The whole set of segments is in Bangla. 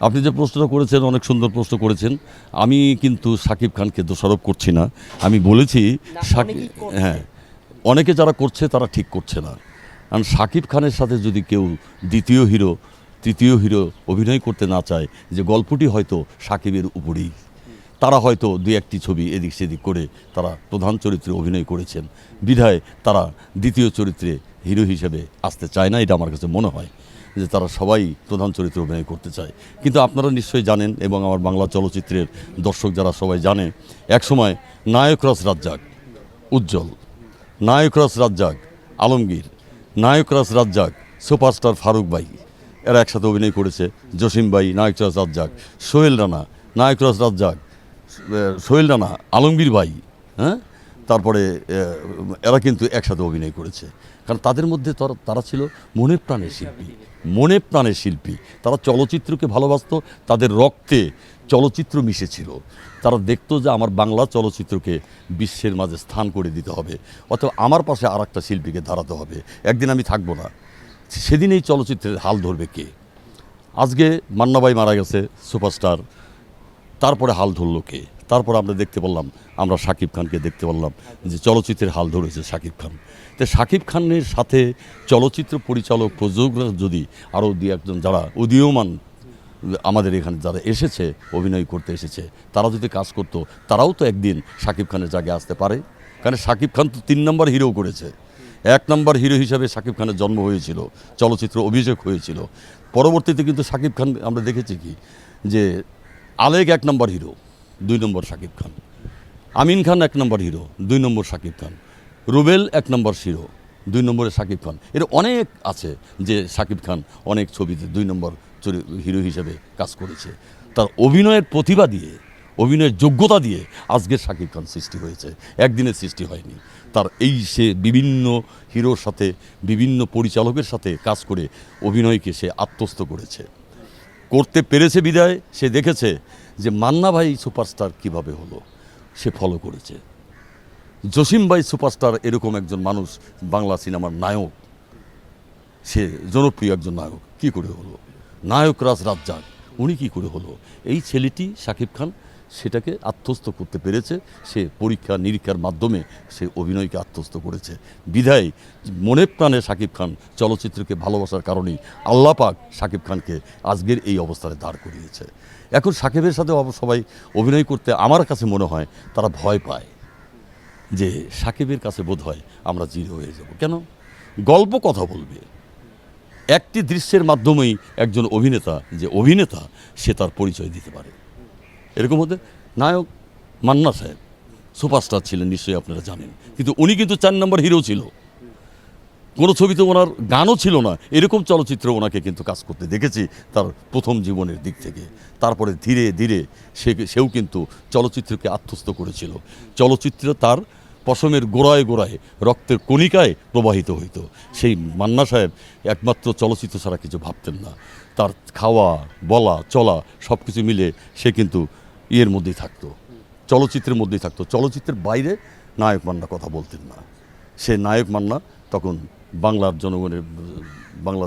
আপনি যে প্রশ্নটা করেছেন অনেক সুন্দর প্রশ্ন করেছেন। আমি কিন্তু সাকিব খানকে দোষারোপ করছি না। আমি বলেছি সাকিব হ্যাঁ অনেকে যারা করছে তারা ঠিক করছে না। কারণ সাকিব খানের সাথে যদি কেউ দ্বিতীয় হিরো তৃতীয় হিরো অভিনয় করতে না চায় যে গল্পটি হয়তো সাকিবের উপরেই। তারা হয়তো দুই একটি ছবি এদিক সেদিক করে তারা প্রধান চরিত্রে অভিনয় করেছেন। বিধায় তারা দ্বিতীয় চরিত্রে হিরো হিসেবে আসতে চায় না, এটা আমার কাছে মনে হয় যে তারা সবাই প্রধান চরিত্রে অভিনয় করতে চায়। কিন্তু আপনারা নিশ্চয়ই জানেন এবং আমার বাংলা চলচ্চিত্রের দর্শক যারা সবাই জানে, একসময় নায়করাজ রাজ্জাক উজ্জ্বল, নায়করাজ রাজ্জাক আলমগীর, নায়করাজ রাজ্জাক সুপারস্টার ফারুক ভাই, এরা একসাথে অভিনয় করেছে। জসিম ভাই, নায়করাজ রাজ্জাক, সোহেল রানা, নায়করাজ রাজ্জাক সোহেল রানা, আলমগীর ভাই হ্যাঁ? তারপরে এরা কিন্তু একসাথে অভিনয় করেছে। কারণ তাদের মধ্যে তারা ছিল মনে প্রাণের শিল্পী, মনে প্রাণের শিল্পী। তারা চলচ্চিত্রকে ভালোবাসতো, তাদের রক্তে চলচ্চিত্র মিশেছিল। তারা দেখতো যে আমার বাংলা চলচ্চিত্রকে বিশ্বের মাঝে স্থান করে দিতে হবে, অথবা আমার পাশে আর একটা শিল্পীকে দাঁড়াতে হবে। একদিন আমি থাকব না। সেদিন এই চলচ্চিত্রের হাল ধরবে কে? আজকে মান্নাবাই মারা গেছে, সুপারস্টার। তারপরে হাল ধরলো কে? তারপর আমরা দেখতে পারলাম, আমরা শাকিব খানকে দেখতে পারলাম যে চলচ্চিত্রের হাল ধরেছে শাকিব খান। তো শাকিব খানের সাথে চলচ্চিত্র পরিচালক প্রযোজকরা যদি আরও দু একজন যারা উদীয়মান আমাদের এখানে যারা এসেছে, অভিনয় করতে এসেছে, তারা যদি কাজ করতো, তারাও তো একদিন শাকিব খানের জায়গায় আসতে পারে। কারণ শাকিব খান তো তিন নম্বর হিরো করেছে। এক নম্বর হিরো হিসাবে শাকিব খানের জন্ম হয়েছিল, চলচ্চিত্র অভিষেক হয়েছিল। পরবর্তীতে কিন্তু শাকিব খান, আমরা দেখেছি কি? যে আলেক এক নম্বর হিরো। দুই নম্বর শাকিব খান। আমিন খান এক নম্বর হিরো, দুই নম্বর শাকিব খান। রুবেল এক নম্বর হিরো দুই নম্বরে শাকিব খান। এর অনেক আছে যে শাকিব খান অনেক ছবিতে দুই নম্বর হিরো হিসেবে কাজ করেছে। তার অভিনয়ের প্রতিভা দিয়ে, অভিনয়ের যোগ্যতা দিয়ে আজকের শাকিব খান সৃষ্টি হয়েছে। একদিনের সৃষ্টি হয়নি। তার এই সে বিভিন্ন হিরোর সাথে, বিভিন্ন পরিচালকের সাথে কাজ করে অভিনয়কে সে আত্মস্থ করেছে। করতে পেরেছে বিদায়, সে দেখেছে যে মান্না ভাই সুপারস্টার কীভাবে হলো, সে ফলো করেছে। জসিম ভাই সুপারস্টার এরকম একজন মানুষ, বাংলা সিনেমার নায়ক, সে জনপ্রিয় একজন নায়ক, কি করে হলো? নায়ক রাজ রাজ্জাক, উনি কি করে হলো? এই ছেলেটি শাকিব খান সেটাকে আত্মস্থ করতে পেরেছে। সে পরীক্ষা নিরীক্ষার মাধ্যমে সে অভিনয়কে আত্মস্থ করেছে। বিধায় মনে প্রাণে শাকিব খান চলচ্চিত্রকে ভালোবাসার কারণেই আল্লাহ পাক শাকিব খানকে আজকের এই অবস্থানে দাঁড় করিয়েছে। এখন সাকিবের সাথে সবাই অভিনয় করতে আমার কাছে মনে হয় তারা ভয় পায় যে সাকিবের কাছে বোধ হয় আমরা জিরো হয়ে যাব। কেন? গল্প কথা বলবে। একটি দৃশ্যের মাধ্যমেই একজন অভিনেতা, যে অভিনেতা, সে তার পরিচয় দিতে পারে। এরকম হতে নায়ক মান্না সাহেব, সুপারস্টার ছিলেন, নিশ্চয়ই আপনারা জানেন। কিন্তু উনি কিন্তু চার নম্বর হিরো ছিল। কোনো ছবিতে ওনার গানও ছিল না। এরকম চলচ্চিত্র ওনাকে কিন্তু কাজ করতে দেখেছি তার প্রথম জীবনের দিক থেকে। তারপরে ধীরে ধীরে সে সেও কিন্তু চলচ্চিত্রকে আত্মস্থ করেছিল। চলচ্চিত্র তার পশমের গোড়ায় গোড়ায়, রক্তের কণিকায় প্রবাহিত হইত। সেই মান্না সাহেব একমাত্র চলচ্চিত্র ছাড়া কিছু ভাবতেন না। তার খাওয়া, বলা, চলা সব কিছু মিলে সে কিন্তু ইয়ের মধ্যেই থাকতো। চলচ্চিত্রের মধ্যেই থাকতো। চলচ্চিত্রের বাইরে নায়ক মান্না কথা বলতেন না। সে নায়ক মান্না তখন বাংলার জনগণের বাংলা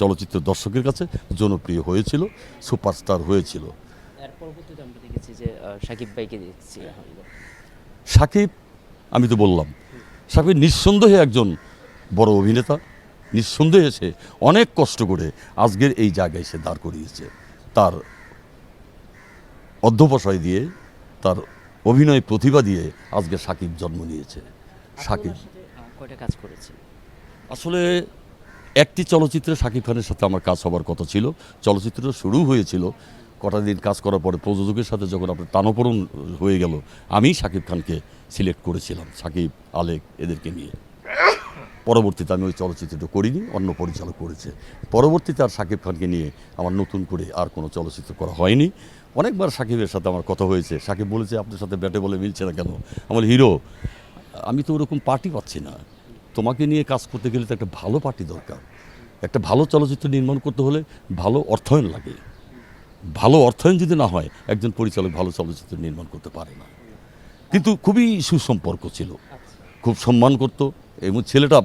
চলচ্চিত্র দর্শকের কাছে জনপ্রিয় হয়েছিল সুপারস্টার হয়েছিল। সাকিব ভাইকে দেখছি সাকিব আমি তো বললাম সাকিব নিঃসন্দেহে একজন বড় অভিনেতা। নিঃসন্দেহে সে অনেক কষ্ট করে আজকের এই জায়গায় সে দাঁড় করিয়েছে। তার অধ্যবসায় দিয়ে তার অভিনয় প্রতিভা দিয়ে আজকে সাকিব জন্ম নিয়েছে। সাকিব। কয়টা কাজ করেছে আসলে একটি চলচ্চিত্রে শাকিব খানের সাথে আমার কাজ হবার কথা ছিল। চলচ্চিত্রটা শুরু হয়েছিল কটা দিন কাজ করার পরে প্রযোজকের সাথে যখন আপনার টানপড়ন হয়ে গেল আমি শাকিব খানকে সিলেক্ট করেছিলাম সাকিব আলেক এদেরকে নিয়ে। পরবর্তীতে আমি ওই চলচ্চিত্রটা করিনি অন্য পরিচালক করেছে। পরবর্তীতে আর শাকিব খানকে নিয়ে আমার নতুন করে আর কোনো চলচ্চিত্র করা হয়নি। অনেকবার সাকিবের সাথে আমার কথা হয়েছে। সাকিব বলেছে, আপনার সাথে ব্যাটে বলে মিলছে না কেন? আমার হিরো, আমি তো ওরকম পার্টি পাচ্ছি না। তোমাকে নিয়ে কাজ করতে গেলে তো একটা ভালো পার্টি দরকার। একটা ভালো চলচ্চিত্র নির্মাণ করতে হলে ভালো অর্থায়ন লাগে। ভালো অর্থায়ন যদি না হয়, একজন পরিচালক ভালো চলচ্চিত্র নির্মাণ করতে পারে না। কিন্তু খুবই সুসম্পর্ক ছিল। খুব সম্মান করত এবং ছেলেটা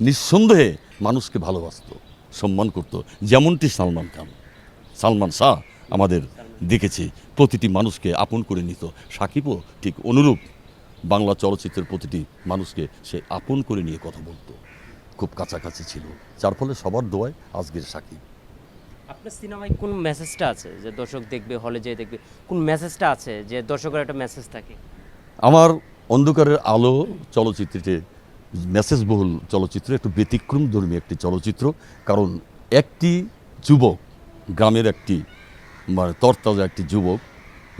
নিঃসন্দেহে মানুষকে ভালোবাসতো, সম্মান করত। যেমনটি সালমান খান। সালমান শাহ আমাদের দেখেছি। প্রতিটি মানুষকে আপন করে নিত। সাকিবও ঠিক অনুরূপ। বাংলা চলচ্চিত্রের প্রতিটি মানুষকে সে আপন করে নিয়ে কথা বলতো। খুব কাছাকাছি ছিল। যার ফলে সবার দোয়ায় আজকের সাকিব। আপনার সিনেমায় কোন মেসেজটা আছে যে দর্শক দেখবে হলে যেয়ে দেখবে? কোন মেসেজটা আছে যে দর্শকের একটা মেসেজ থাকে? আমার অন্ধকারের আলো চলচ্চিত্রটি মেসেজবহুল চলচ্চিত্র একটু ব্যতিক্রম ধর্মী একটি চলচ্চিত্র। কারণ একটি যুবক গ্রামের একটি মানে তরতাজা একটি যুবক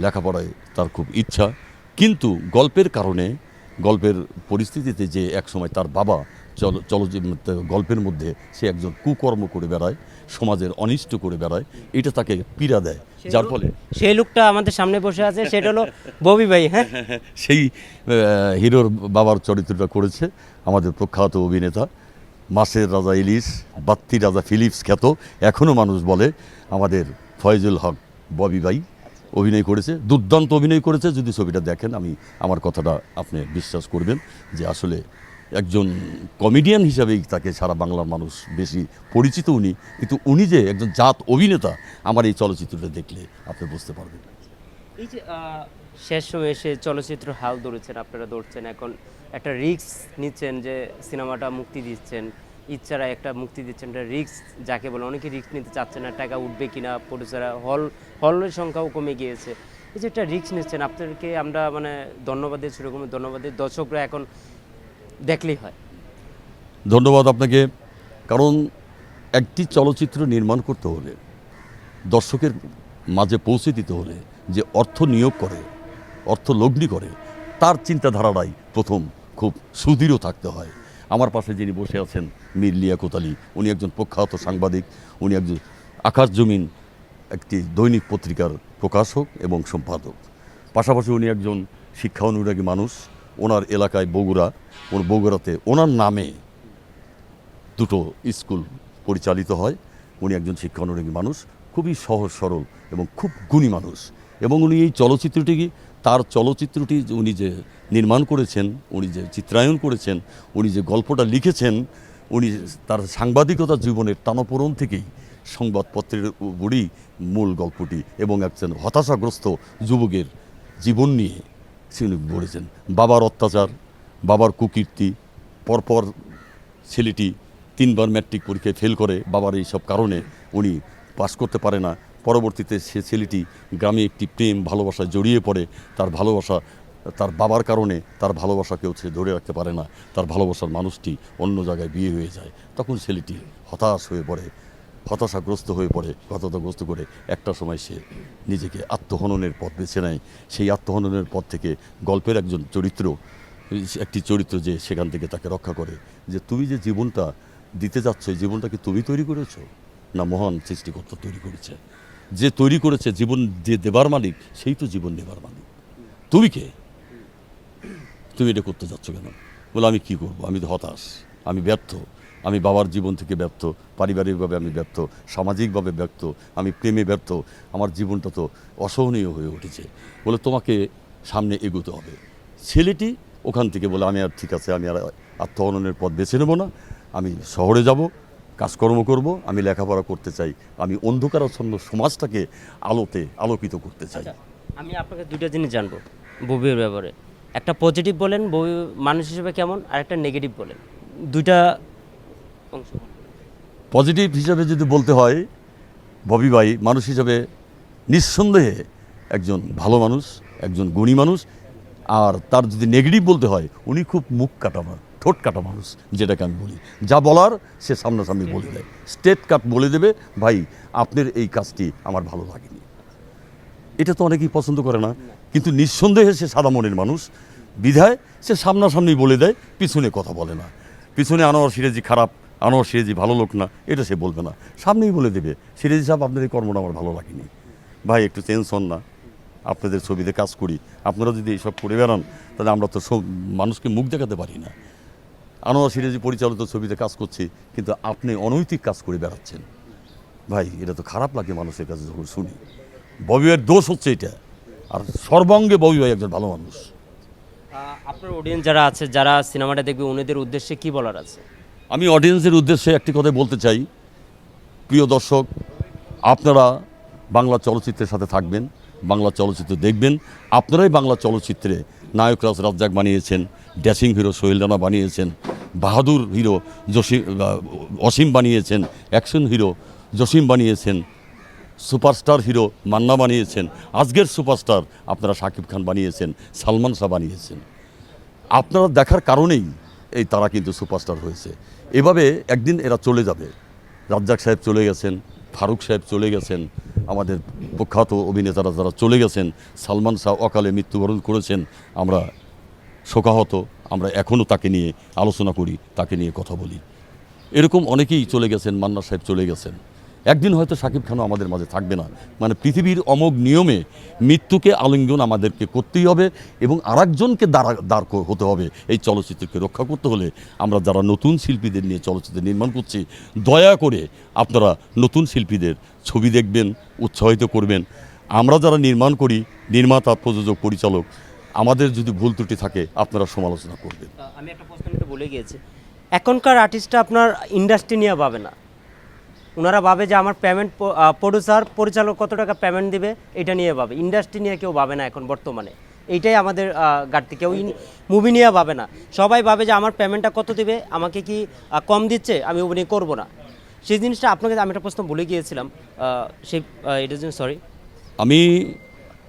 লেখাপড়ায় তার খুব ইচ্ছা। কিন্তু গল্পের কারণে গল্পের পরিস্থিতিতে যে একসময় তার বাবা চল চলচ্চিত্র গল্পের মধ্যে সে একজন কুকর্ম করে বেড়ায় সমাজের অনিষ্ট করে বেড়ায় এটা তাকে পীড়া দেয়। যার ফলে সেই লোকটা আমাদের সামনে বসে আছে সেটা হলো ববি ভাই হ্যাঁ? সেই হিরোর বাবার চরিত্রটা করেছে আমাদের প্রখ্যাত অভিনেতা। মাসের রাজা ইলিশ বাত্তি রাজা ফিলিপস খ্যাত এখনও মানুষ বলে আমাদের ফয়জুল হক ববি ভাই অভিনয় করেছে, দুর্দান্ত অভিনয় করেছে। যদি ছবিটা দেখেন, আমি আমার কথাটা আপনি বিশ্বাস করবেন যে আসলে একজন কমেডিয়ান হিসাবেই তাকে সারা বাংলার মানুষ বেশি পরিচিত উনি। কিন্তু উনি যে একজন জাত অভিনেতা, আমার এই চলচ্চিত্রটা দেখলে আপনি বুঝতে পারবেন। এই যে শেষ সময়ে এসে চলচ্চিত্র হাল ধরেছেন, আপনারা ধরছেন, এখন একটা রিস্ক নিচ্ছেন যে সিনেমাটা মুক্তি দিচ্ছেন। ইচ্ছারা একটা মুক্তি দিচ্ছেন, একটা রিস্ক যাকে বলে অনেকে রিস্ক নিতে চাচ্ছে না, টাকা উঠবে কিনা প্রডিউসাররা হল হলের সংখ্যাও কমে গিয়েছে। এই যে একটা রিস্ক নিচ্ছেন, আপনাদেরকে আমরা মানে ধন্যবাদ দিয়ে সেরকম ধন্যবাদ দিই দর্শকরা এখন দেখলেই হয়। ধন্যবাদ আপনাকে, কারণ একটি চলচ্চিত্র নির্মাণ করতে হলে, দর্শকের মাঝে পৌঁছে দিতে হলে যে অর্থ নিয়োগ করে, অর্থ লগ্নি করে, তার চিন্তাধারাটাই প্রথম খুব সুদৃঢ় থাকতে হয়। আমার পাশে যিনি বসে আছেন, মীর লিয়া কোতালি উনি একজন প্রখ্যাত সাংবাদিক, উনি একজন আকাশ জমিন, একটি দৈনিক পত্রিকার প্রকাশক এবং সম্পাদক। পাশাপাশি উনি একজন শিক্ষা অনুরাগী মানুষ, ওনার এলাকায় বগুড়া, ওর বগুড়াতে ওনার নামে দুটো স্কুল পরিচালিত হয়। উনি একজন শিক্ষা অনুরাগী মানুষ, খুবই সহজ সরল এবং খুব গুণী মানুষ। এবং উনি এই চলচ্চিত্রটি তার চলচ্চিত্রটি উনি যে নির্মাণ করেছেন, উনি যে চিত্রায়ন করেছেন, উনি যে গল্পটা লিখেছেন, উনি তার সাংবাদিকতা জীবনের টানাপোড়ন থেকেই সংবাদপত্রের উপরই মূল গল্পটি এবং একজন হতাশাগ্রস্ত যুবকের জীবন নিয়ে তিনি বলেছেন বাবার অত্যাচার, বাবার কুকীর্তি, পরপর ছেলেটি তিনবার ম্যাট্রিক পরীক্ষায় ফেল করে, বাবার এই সব কারণে উনি পাস করতে পারে না। পরবর্তীতে সে ছেলেটি গ্রামে একটি প্রেম ভালোবাসায় জড়িয়ে পড়ে। তার ভালোবাসা, তার বাবার কারণে তার ভালোবাসা কেউ সে ধরে রাখতে পারে না। তার ভালোবাসার মানুষটি অন্য জায়গায় বিয়ে হয়ে যায়। তখন ছেলেটি হতাশ হয়ে পড়ে, হতাশাগ্রস্ত হয়ে পড়ে, হতাশাগ্রস্ত করে একটা সময় সে নিজেকে আত্মহননের পথ বেছে নেয়। সেই আত্মহননের পথ থেকে গল্পের একজন চরিত্র, একটি চরিত্র যে সেখান থেকে তাকে রক্ষা করে। যে তুমি যে জীবনটা দিতে যাচ্ছ জীবনটা কি তুমি তৈরি করেছ? না মহান সৃষ্টিকর্তা তৈরি করেছে। যে তৈরি করেছে জীবন যে দেবার মালিক, সেই তো জীবন দেবার মালিক। তুমি কে? তুমি এটা করতে যাচ্ছ কেন? বলে, আমি কি করব? আমি তো হতাশ, আমি ব্যর্থ। আমি বাবার জীবন থেকে ব্যর্থ, পারিবারিকভাবে আমি ব্যর্থ, সামাজিকভাবে ব্যর্থ, আমি প্রেমে ব্যর্থ। আমার জীবনটা তো অসহনীয় হয়ে উঠেছে। বলে, তোমাকে সামনে এগোতে হবে। ছেলেটি ওখান থেকে বলে, আমি আর ঠিক আছে, আমি আর আত্মহননের পথ বেছে নেব না। আমি শহরে যাব কাজকর্ম করব আমি লেখাপড়া করতে চাই আমি অন্ধকারাচ্ছন্ন সমাজটাকে আলোতে আলোকিত করতে চাই। আমি আপনাকে দুইটা জিনিস জানব ববির ব্যাপারে। একটা পজিটিভ বলেন ববি মানুষ হিসেবে কেমন আর একটা নেগেটিভ বলেন। দুইটা অংশ। পজিটিভ হিসাবে যদি বলতে হয় ববি ভাই মানুষ হিসাবে নিঃসন্দেহে একজন ভালো মানুষ একজন গুণী মানুষ আর তার যদি নেগেটিভ বলতে হয় উনি খুব মুখ কাটা মা- ঠোঁট কাটা মানুষ, যেটাকে আমি বলি। যা বলার সে সামনাসামনি বলে দেয়। স্টেট কাট বলে দেবে, ভাই, আপনার এই কাজটি আমার ভালো লাগেনি। এটা তো অনেকেই পছন্দ করে না, কিন্তু নিঃসন্দেহে সে সাদা মনের মানুষ। বিধায় সে সামনাসামনি বলে দেয়, পিছনে কথা বলে না। পিছনে আনোয়ার সিরাজি খারাপ, আনোয়ার সিরাজি ভালো লোক না, এটা সে বলবে না। সামনেই বলে দেবে, সিরাজি সাহেব, আপনার এই কর্মটা আমার ভালো লাগেনি। ভাই, একটু হন না। আপনাদের ছবিতে কাজ করি। আপনারা যদি এইসব করে বেড়ান, তাহলে আমরা তো সব মানুষকে মুখ দেখাতে পারি না। আনোয়ার সিরাজি পরিচালিত ছবিতে কাজ করছি কিন্তু আপনি অনৈতিক কাজ করে বেড়াচ্ছেন। ভাই এটা তো খারাপ লাগে মানুষের কাছে যখন শুনি। ববি ভাইয়ের দোষ হচ্ছে এটা। আর সর্বাঙ্গে ববি ভাই একজন ভালো মানুষ। আপনার অডিয়েন্স যারা আছে যারা সিনেমাটা দেখবে উনিদের উদ্দেশ্যে কি বলার আছে? আমি অডিয়েন্সের উদ্দেশ্যে একটি কথা বলতে চাই। প্রিয় দর্শক আপনারা বাংলা চলচ্চিত্রের সাথে থাকবেন বাংলা চলচ্চিত্র দেখবেন। আপনারাই বাংলা চলচ্চিত্রে নায়ক রাজ রাজ্জাক বানিয়েছেন ড্যাসিং হিরো সোহেল রানা বানিয়েছেন। বাহাদুর হিরো জসিম অসীম বানিয়েছেন, অ্যাকশন হিরো জসিম বানিয়েছেন, সুপারস্টার হিরো মান্না বানিয়েছেন, আজকের সুপারস্টার আপনারা শাকিব খান বানিয়েছেন, সালমান শাহ বানিয়েছেন। আপনারা দেখার কারণেই এই তারা কিন্তু সুপারস্টার হয়েছে। এভাবে একদিন এরা চলে যাবে। রাজ্জাক সাহেব চলে গেছেন, ফারুক সাহেব চলে গেছেন, আমাদের প্রখ্যাত অভিনেতারা যারা চলে গেছেন, সালমান শাহ অকালে মৃত্যুবরণ করেছেন, আমরা শোকাহত। আমরা এখনও তাকে নিয়ে আলোচনা করি, তাকে নিয়ে কথা বলি। এরকম অনেকেই চলে গেছেন, মান্না সাহেব চলে গেছেন। একদিন হয়তো সাকিব খানও আমাদের মাঝে থাকবে না। মানে পৃথিবীর অমোঘ নিয়মে মৃত্যুকে আলিঙ্গন আমাদেরকে করতেই হবে এবং আরেকজনকে দাঁড়া, দাঁড় ক- হতে হবে। এই চলচ্চিত্রকে রক্ষা করতে হলে আমরা যারা নতুন শিল্পীদের নিয়ে চলচ্চিত্র নির্মাণ করছি, দয়া করে আপনারা নতুন শিল্পীদের ছবি দেখবেন, উৎসাহিত করবেন। আমরা যারা নির্মাণ করি, নির্মাতা, প্রযোজক, পরিচালক আমাদের যদি ভুল ত্রুটি থাকে আপনারা সমালোচনা করবেন। আমি একটা প্রশ্ন নিতে বলে গিয়েছি। এখনকার আর্টিস্টটা আপনার ইন্ডাস্ট্রি নিয়ে ভাবে না। ওনারা ভাবে যে আমার পেমেন্ট প্রডিউসার পরিচালক কত টাকা পেমেন্ট দিবে এটা নিয়ে ভাবে। ইন্ডাস্ট্রি নিয়ে কেউ ভাবে না এখন বর্তমানে। এইটাই আমাদের ঘাটতি। কেউ মুভি নিয়ে ভাবে না। সবাই ভাবে যে আমার পেমেন্টটা কত দিবে আমাকে কি কম দিচ্ছে আমি অভিনয় করব না। সেই জিনিসটা আপনাকে আমি একটা প্রশ্ন বলে গিয়েছিলাম। সেই এটার জন্য সরি আমি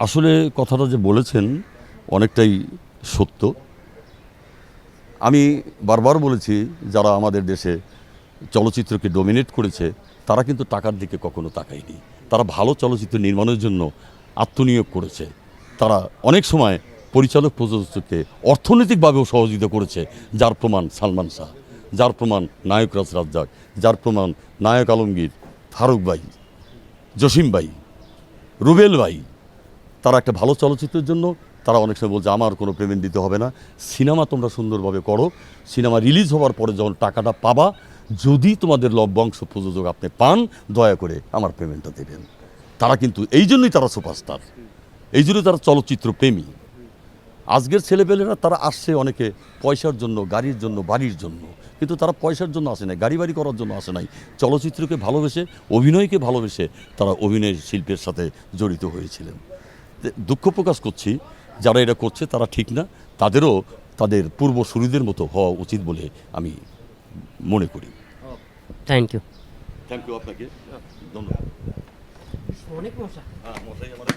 আসলে কথাটা যে বলেছেন অনেকটাই সত্য। আমি বারবার বলেছি, যারা আমাদের দেশে চলচ্চিত্রকে ডোমিনেট করেছে, তারা কিন্তু টাকার দিকে কখনো তাকায়নি। তারা ভালো চলচ্চিত্র নির্মাণের জন্য আত্মনিয়োগ করেছে। তারা অনেক সময় পরিচালক প্রযোজককে অর্থনৈতিকভাবেও সহযোগিতা করেছে, যার প্রমাণ সালমান শাহ, যার প্রমাণ নায়ক রাজ রাজ্জাক, যার প্রমাণ নায়ক আলমগীর, ফারুক ভাই, জসিম ভাই, রুবেল ভাই। তারা একটা ভালো চলচ্চিত্রের জন্য তারা অনেক সময় বলছে, আমার কোনো পেমেন্ট দিতে হবে না। সিনেমা তোমরা সুন্দরভাবে করো। সিনেমা রিলিজ হওয়ার পরে যখন টাকাটা পাবা, যদি তোমাদের লভ্যাংশ প্রযোজক আপনি পান, দয়া করে আমার পেমেন্টটা দেবেন। তারা কিন্তু এই জন্যই তারা সুপারস্টার এই জন্যই তারা চলচ্চিত্র প্রেমী। আজকের ছেলেপেলেরা তারা আসছে অনেকে পয়সার জন্য, গাড়ির জন্য, বাড়ির জন্য। কিন্তু তারা পয়সার জন্য আসে নাই, গাড়ি বাড়ি করার জন্য আসে নাই। চলচ্চিত্রকে ভালোবেসে, অভিনয়কে ভালোবেসে তারা অভিনয় শিল্পের সাথে জড়িত হয়েছিলেন। দুঃখ প্রকাশ করছি যারা এটা করছে তারা ঠিক না। তাদেরও তাদের পূর্বসূরিদের মতো হওয়া উচিত বলে আমি মনে করি। থ্যাংক ইউ থ্যাংক ইউ আপনাকে। ধন্যবাদ। অনেক মশা। হ্যাঁ মশাই আমার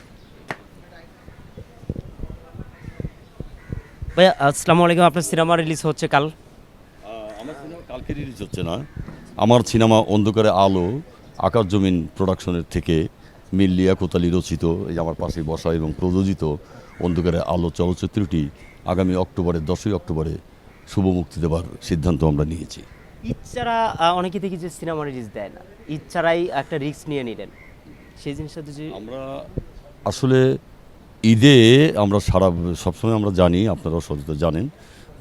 ভাইয়া আসসালামু আলাইকুম। আপনার সিনেমা রিলিজ হচ্ছে কাল? আমার সিনেমা কালকে রিলিজ হচ্ছে না। আমার সিনেমা অন্ধকারে আলো আকাশ জমিন প্রোডাকশনের থেকে মিল্লিয়া কোতালি রচিত এই যে আমার পাশে বসা এবং প্রযোজিত অন্ধকারে আলো চলচ্চিত্রটি আগামী অক্টোবরে দশই অক্টোবরে শুভ মুক্তি দেওয়ার সিদ্ধান্ত আমরা নিয়েছি। ইচ্ছারা অনেকে দেখি যে সিনেমা রিলিজ দেয় না। ইচ্ছারাই একটা রিস্ক নিয়ে নিলেন। সেই জিনিসটা যদি আমরা আসলে ঈদে আমরা সারা সবসময় আমরা জানি আপনারাও সচেতন জানেন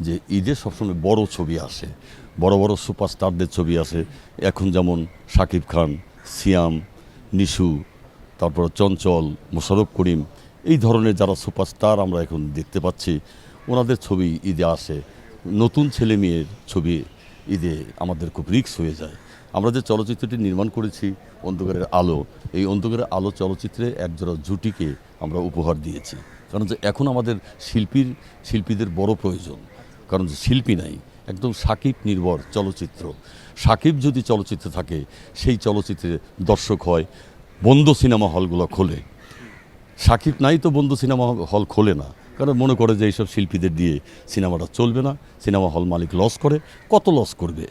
যে ঈদে সবসময় বড় ছবি আসে বড় বড় সুপারস্টারদের ছবি আসে। এখন যেমন শাকিব খান সিয়াম নিশু তারপর চঞ্চল মোশারফ করিম, এই ধরনের যারা সুপারস্টার আমরা এখন দেখতে পাচ্ছি, ওনাদের ছবি ঈদে আসে। নতুন ছেলে মেয়ের ছবি ঈদে আমাদের খুব রিক্স হয়ে যায়। আমরা যে চলচ্চিত্রটি নির্মাণ করেছি, অন্ধকারের আলো, এই অন্ধকারের আলো চলচ্চিত্রে একজোড়া জুটিকে আমরা উপহার দিয়েছি। কারণ যে এখন আমাদের শিল্পীর, শিল্পীদের বড় প্রয়োজন। কারণ যে শিল্পী নাই, একদম সাকিব নির্ভর চলচ্চিত্র। সাকিব যদি চলচ্চিত্র থাকে, সেই চলচ্চিত্রে দর্শক হয় বন্ধ সিনেমা হলগুলো খোলে। সাকিব নাই তো বন্ধু সিনেমা হল খোলে না। কারণ মনে করে যে এইসব শিল্পীদের দিয়ে সিনেমাটা চলবে না, সিনেমা হল মালিক লস করে, কত লস করবে?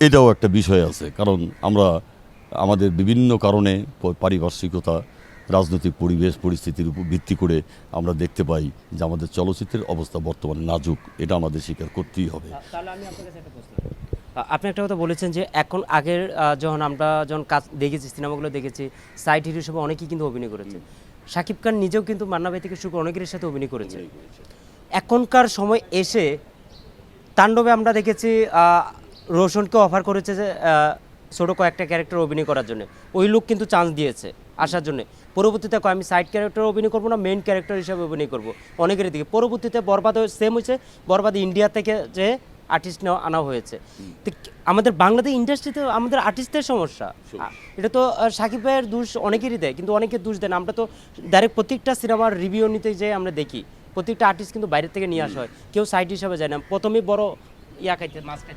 এটাও একটা বিষয় আছে। কারণ আমরা, আমাদের বিভিন্ন কারণে পারিপার্শ্বিকতা, রাজনৈতিক পরিবেশ, পরিস্থিতির উপর ভিত্তি করে আমরা দেখতে পাই যে আমাদের চলচ্চিত্রের অবস্থা বর্তমানে নাজুক। এটা আমাদের স্বীকার করতেই হবে। আপনি একটা কথা বলেছেন যে এখন আগের যখন আমরা যখন কাজ দেখেছি সিনেমাগুলো দেখেছি সাইড হিরো হিসেবে অনেকেই কিন্তু অভিনয় করেছে। শাকিব খান নিজেও কিন্তু মান্না ভাই থেকে শুরু অনেকের সাথে অভিনয় করেছে। এখনকার সময় এসে তাণ্ডবে আমরা দেখেছি রোশনকে অফার করেছে যে ছোটো কয়েকটা ক্যারেক্টার অভিনয় করার জন্য। ওই লোক কিন্তু চান্স দিয়েছে আসার জন্য। পরবর্তীতে কয় আমি সাইড ক্যারেক্টার অভিনয় করব না মেন ক্যারেক্টার হিসেবে অভিনয় করব? অনেকের দিকে পরবর্তীতে বরবাদ সেম হয়েছে বরবাদ ইন্ডিয়া থেকে যে আর্টিস্ট নেওয়া আনা হয়েছে। তো আমাদের বাংলাদেশ ইন্ডাস্ট্রিতে আমাদের আর্টিস্টের সমস্যা। এটা তো সাকিব ভাইয়ের দোষ অনেকেরই দেয় কিন্তু অনেকে দোষ দেন আমরা তো ডাইরেক্ট প্রত্যেকটা সিনেমার রিভিউ নিতে যেয়ে আমরা দেখি। প্রত্যেকটা আর্টিস্ট কিন্তু বাইরে থেকে নিয়ে আসা হয়। কেউ সাইড হিসাবে যায় না। প্রথমেই বড় ইয়া খাইতে মাছ খাইতে।